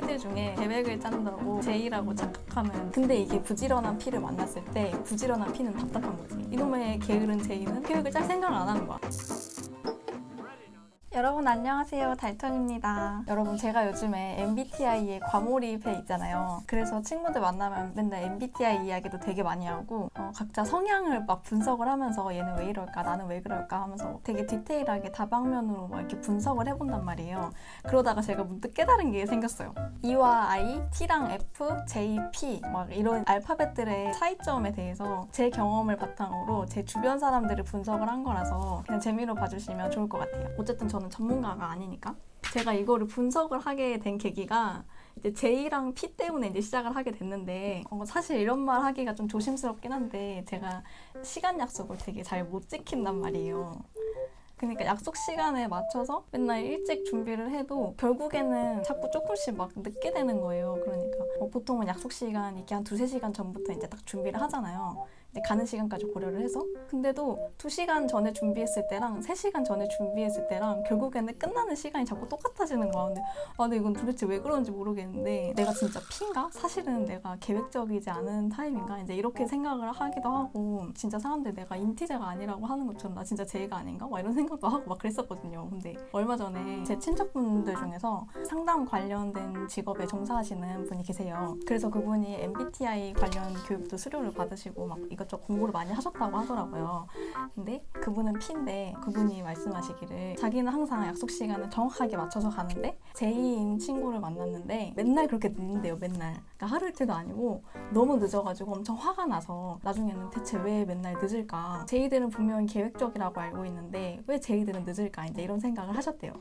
P들 중에 계획을 짠다고 J라고 착각하는 근데 이게 부지런한 P를 만났을 때 부지런한 P는 답답한 거지. 이놈의 게으른 J는 계획을 짤 생각을 안 하는 거야 여러분 안녕하세요. 달턴입니다. 여러분 제가 요즘에 MBTI에 과몰입해 있잖아요. 그래서 친구들 만나면 맨날 MBTI 이야기도 되게 많이 하고 어, 각자 성향을 막 분석을 하면서 얘는 왜 이럴까 나는 왜 그럴까 하면서 되게 디테일하게 다방면으로 막 이렇게 분석을 해본단 말이에요. 그러다가 제가 문득 깨달은 게 생겼어요. E와 I, T랑 F, J, P 막 이런 알파벳들의 차이점에 대해서 제 경험을 바탕으로 제 주변 사람들을 분석을 한 거라서 그냥 재미로 봐주시면 좋을 것 같아요. 어쨌든 저는 전문가가 아니니까 제가 이거를 분석을 하게 된 계기가 이제 J랑 P 때문에 이제 시작을 하게 됐는데 어, 사실 이런 말 하기가 좀 조심스럽긴 한데 제가 시간 약속을 되게 잘 못 지킨단 말이에요. 그러니까 약속 시간에 맞춰서 맨날 일찍 준비를 해도 결국에는 자꾸 조금씩 막 늦게 되는 거예요. 그러니까 뭐 보통은 약속 시간 이렇게 한 두세 시간 전부터 이제 딱 준비를 하잖아요. 가는 시간까지 고려를 해서 근데도 두시간 전에 준비했을 때랑 세시간 전에 준비했을 때랑 결국에는 끝나는 시간이 자꾸 똑같아지는 거야. 근데 아 근데 이건 도대체 왜 그런지 모르겠는데 내가 진짜 P인가? 사실은 내가 계획적이지 않은 타입인가? 이제 이렇게 생각을 하기도 하고 진짜 사람들 내가 인티제가 아니라고 하는 것처럼 나 진짜 제가 아닌가? 막 이런 생각도 하고 막 그랬었거든요. 근데 얼마 전에 제 친척분들 중에서 상담 관련된 직업에 종사하시는 분이 계세요. 그래서 그분이 MBTI 관련 교육도 수료를 받으시고 막 이것저것 공부를 많이 하셨다고 하더라고요. 근데 그분은 P인데 그분이 말씀하시기를 자기는 항상 약속 시간을 정확하게 맞춰서 가는데 J인 친구를 만났는데 맨날 그렇게 늦는데요 맨날. 그러니까 하루 이틀도 아니고 너무 늦어가지고 엄청 화가 나서 나중에는 대체 왜 맨날 늦을까? J들은 분명히 계획적이라고 알고 있는데 왜 J들은 늦을까? 이제 이런 생각을 하셨대요.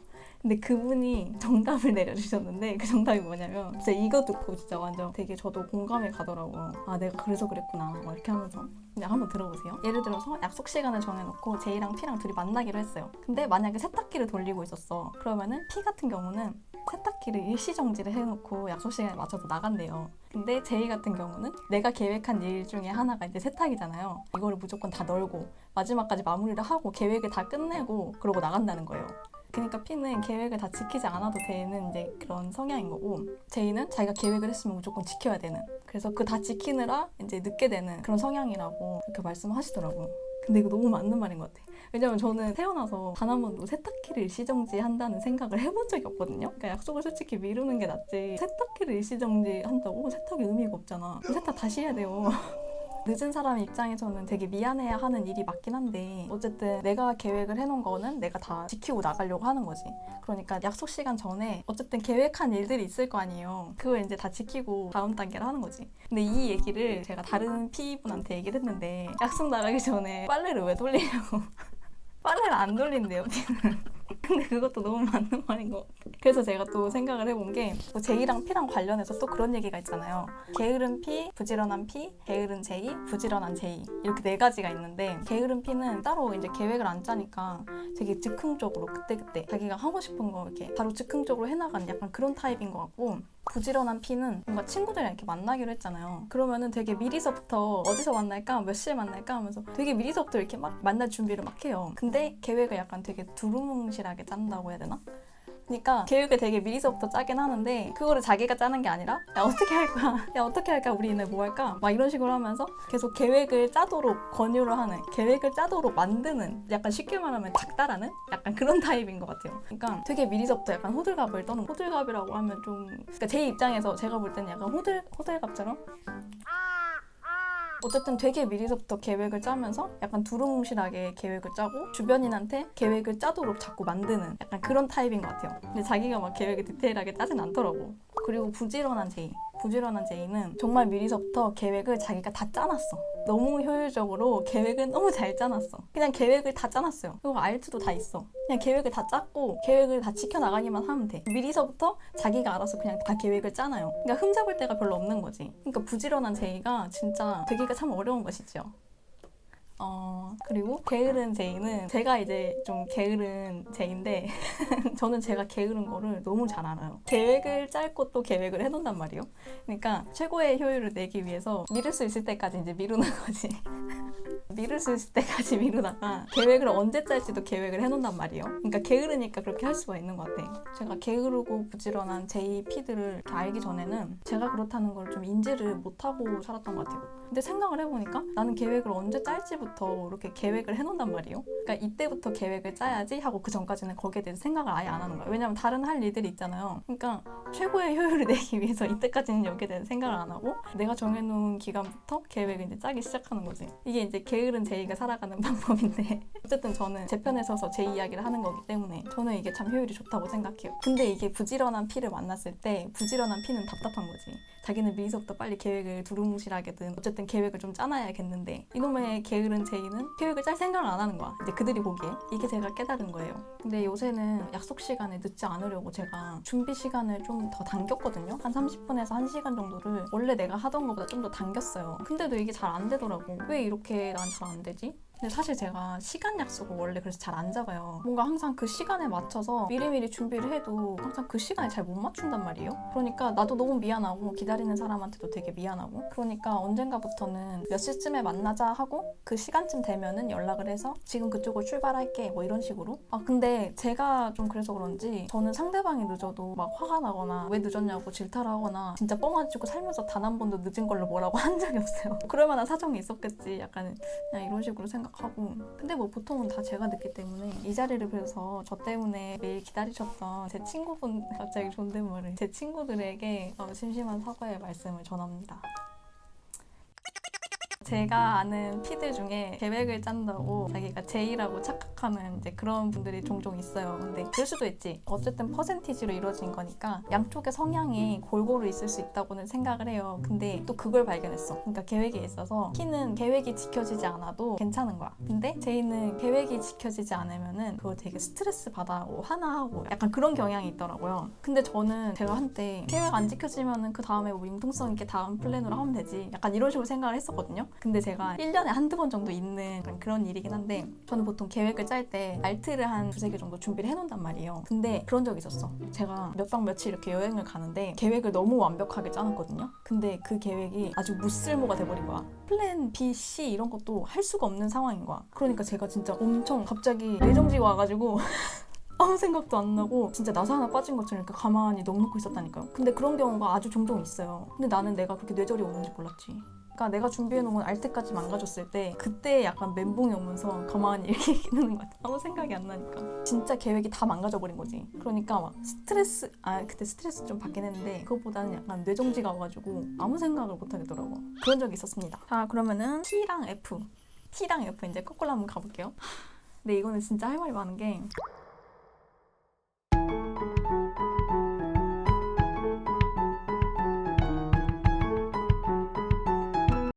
근데 그분이 정답을 내려주셨는데 그 정답이 뭐냐면 진짜 이거 듣고 진짜 완전 되게 저도 공감이 가더라고요. 아 내가 그래서 그랬구나. 막 이렇게 하면서 그냥 한번 들어보세요. 예를 들어서 약속 시간을 정해놓고 J랑 P랑 둘이 만나기로 했어요. 근데 만약에 세탁기를 돌리고 있었어. 그러면은 P 같은 경우는 세탁기를 일시정지를 해놓고 약속 시간에 맞춰서 나간대요. 근데 J 같은 경우는 내가 계획한 일 중에 하나가 이제 세탁이잖아요. 이거를 무조건 다 널고 마지막까지 마무리를 하고 계획을 다 끝내고 그러고 나간다는 거예요. 그러니까 P는 계획을 다 지키지 않아도 되는 이제 그런 성향인 거고 J는 자기가 계획을 했으면 무조건 지켜야 되는 그래서 그 다 지키느라 이제 늦게 되는 그런 성향이라고 그렇게 말씀하시더라고요. 근데 이거 너무 맞는 말인 것 같아. 왜냐면 저는 태어나서 단 한 번도 세탁기를 일시정지 한다는 생각을 해본 적이 없거든요. 그러니까 약속을 솔직히 미루는 게 낫지. 세탁기를 일시정지 한다고 세탁이 의미가 없잖아. 세탁 다시 해야 돼요. 늦은 사람 입장에서는 되게 미안해야 하는 일이 맞긴 한데 어쨌든 내가 계획을 해놓은 거는 내가 다 지키고 나가려고 하는 거지. 그러니까 약속 시간 전에 어쨌든 계획한 일들이 있을 거 아니에요. 그걸 이제 다 지키고 다음 단계를 하는 거지. 근데 이 얘기를 제가 다른 PV분한테 얘기를 했는데 약속 나가기 전에 빨래를 왜 돌리냐고. 빨래를 안 돌린대요 P는 근데 그것도 너무 맞는 말인 것 같아. 그래서 제가 또 생각을 해본 게뭐 J랑 P랑 관련해서 또 그런 얘기가 있잖아요. 게으른 P, 부지런한 P, 게으른 J, 부지런한 J 이렇게 네 가지가 있는데 게으른 P는 따로 이제 계획을 안 짜니까 되게 즉흥적으로 그때그때 자기가 하고 싶은 거 이렇게 바로 즉흥적으로 해나가는 약간 그런 타입인 것 같고 부지런한 P는 뭔가 친구들이랑 이렇게 만나기로 했잖아요. 그러면은 되게 미리서부터 어디서 만날까, 몇 시에 만날까 하면서 되게 미리서부터 이렇게 막 만날 준비를 막 해요. 근데 계획을 약간 되게 두루뭉실하게 짠다고 해야 되나? 그러니까 계획을 되게 미리서부터 짜긴 하는데 그거를 자기가 짜는 게 아니라 야 어떻게 할 거야? 야 어떻게 할까 우리 이날 뭐 할까? 막 이런 식으로 하면서 계속 계획을 짜도록 권유를 하는 계획을 짜도록 만드는 약간 쉽게 말하면 작다라는 약간 그런 타입인 것 같아요. 그러니까 되게 미리서부터 약간 호들갑을 떠는 호들갑이라고 하면 좀 그러니까 제 입장에서 제가 볼 때는 약간 호들 호들갑처럼 어쨌든 되게 미리서부터 계획을 짜면서 약간 두루뭉실하게 계획을 짜고 주변인한테 계획을 짜도록 자꾸 만드는 약간 그런 타입인 것 같아요. 근데 자기가 막 계획을 디테일하게 짜진 않더라고. 그리고 부지런한 제이. 부지런한 제이는 정말 미리서부터 계획을 자기가 다 짜놨어. 너무 효율적으로 계획을 너무 잘 짜놨어. 그냥 계획을 다 짜놨어요. 그리고 알트도 다 있어. 그냥 계획을 다 짰고 계획을 다 지켜나가기만 하면 돼. 미리서부터 자기가 알아서 그냥 다 계획을 짜놔요. 그러니까 흠잡을 데가 별로 없는 거지. 그러니까 부지런한 제이가 진짜 되기가 참 어려운 것이죠. 어, 그리고 게으른 제이는 제가 이제 좀 게으른 제인데 저는 제가 게으른 거를 너무 잘 알아요. 계획을 짧고 또 계획을 해놓는단 말이에요. 그러니까 최고의 효율을 내기 위해서 미룰 수 있을 때까지 이제 미루는 거지. 미룰 수 있을 때까지 미루다가 계획을 언제 짤지도 계획을 해놓는단 말이에요. 그러니까 게으르니까 그렇게 할 수가 있는 것 같아. 제가 게으르고 부지런한 제이 피드를 알기 전에는 제가 그렇다는 걸 좀 인지를 못하고 살았던 것 같아요. 근데 생각을 해보니까 나는 계획을 언제 짤지부터 이렇게 계획을 해놓는단 말이에요. 그러니까 이때부터 계획을 짜야지 하고 그 전까지는 거기에 대해서 생각을 아예 안 하는 거예요. 왜냐면 다른 할 일들이 있잖아요. 그러니까 최고의 효율을 내기 위해서 이때까지는 여기에 대해서 생각을 안 하고 내가 정해놓은 기간부터 계획을 이제 짜기 시작하는 거지. 이게 이제 게으른 제이가 살아가는 방법인데 어쨌든 저는 제 편에 서서 제 이야기를 하는 거기 때문에 저는 이게 참 효율이 좋다고 생각해요. 근데 이게 부지런한 피를 만났을 때 부지런한 피는 답답한 거지. 자기는 미리서부터 빨리 계획을 두루뭉실하게든 어쨌든 계획을 좀 짜놔야겠는데 이놈의 게으른 제이는 계획을 짤 생각을 안 하는 거야. 이제 그들이 보기에 이게 제가 깨달은 거예요. 근데 요새는 약속 시간에 늦지 않으려고 제가 준비 시간을 좀 더 당겼거든요. 한 30분에서 1시간 정도를 원래 내가 하던 것보다 좀 더 당겼어요. 근데도 이게 잘 안 되더라고. 왜 이렇게 난 잘 안 되지? 근데 사실 제가 시간 약속을 원래 그래서 잘 안 잡아요. 뭔가 항상 그 시간에 맞춰서 미리미리 준비를 해도 항상 그 시간에 잘 못 맞춘단 말이에요. 그러니까 나도 너무 미안하고 기다리는 사람한테도 되게 미안하고 그러니까 언젠가부터는 몇 시쯤에 만나자 하고 그 시간쯤 되면은 연락을 해서 지금 그쪽으로 출발할게 뭐 이런 식으로. 아 근데 제가 좀 그래서 그런지 저는 상대방이 늦어도 막 화가 나거나 왜 늦었냐고 질타를 하거나 진짜 뻥아지고 살면서 단 한 번도 늦은 걸로 뭐라고 한 적이 없어요. 그럴 만한 사정이 있었겠지. 약간 그냥 이런 식으로 생각 하고 근데 뭐 보통은 다 제가 늦기 때문에 이 자리를 빌어서 저 때문에 매일 기다리셨던 제 친구분 갑자기 존댓말을 제 친구들에게 어, 심심한 사과의 말씀을 전합니다. 제가 아는 피들 중에 계획을 짠다고 자기가 제이라고 착각하는 이제 그런 분들이 종종 있어요. 근데 그럴 수도 있지. 어쨌든 퍼센티지로 이루어진 거니까 양쪽의 성향이 골고루 있을 수 있다고는 생각을 해요. 근데 또 그걸 발견했어. 그러니까 계획에 있어서 키는 계획이 지켜지지 않아도 괜찮은 거야. 근데 제이는 계획이 지켜지지 않으면은 그거 되게 스트레스 받아하고 화나하고 약간 그런 경향이 있더라고요. 근데 저는 제가 한때 계획 안 지켜지면은 그 다음에 뭐 융통성 있게 다음 플랜으로 하면 되지. 약간 이런 식으로 생각을 했었거든요. 근데 제가 1년에 한두 번 정도 있는 그런- 일이긴 한데 저는 보통 계획을 짤 때 알트를 한 두세 개 정도 준비를 해놓는단 말이에요. 근데 그런 적이 있었어. 제가 몇 박 며칠 이렇게 여행을 가는데 계획을 너무 완벽하게 짜놨거든요. 근데 그 계획이 아주 무쓸모가 돼버린 거야. 플랜 B, C 이런 것도 할 수가 없는 상황인 거야. 그러니까 제가 진짜 엄청 갑자기 뇌정지가 와가지고 아무 생각도 안 나고 진짜 나사 하나 빠진 것처럼 이렇게 가만히 넋놓고 있었다니까요. 근데 그런 경우가 아주 종종 있어요. 근데 나는 내가 그렇게 뇌절이 오는지 몰랐지. 그러니까 내가 준비해놓은 알트까지 망가졌을 때 그때 약간 멘붕이 오면서 가만히 이렇게 있는 것 같아. 아무 생각이 안 나니까. 진짜 계획이 다 망가져버린 거지. 그러니까 막 스트레스, 아 그때 스트레스 좀 받긴 했는데 그것보다는 약간 뇌정지가 와가지고 아무 생각을 못 하겠더라고. 그런 적이 있었습니다. 자 그러면은 T랑 F. T랑 F 이제 거꾸로 한번 가볼게요. 근데 이거는 진짜 할 말이 많은 게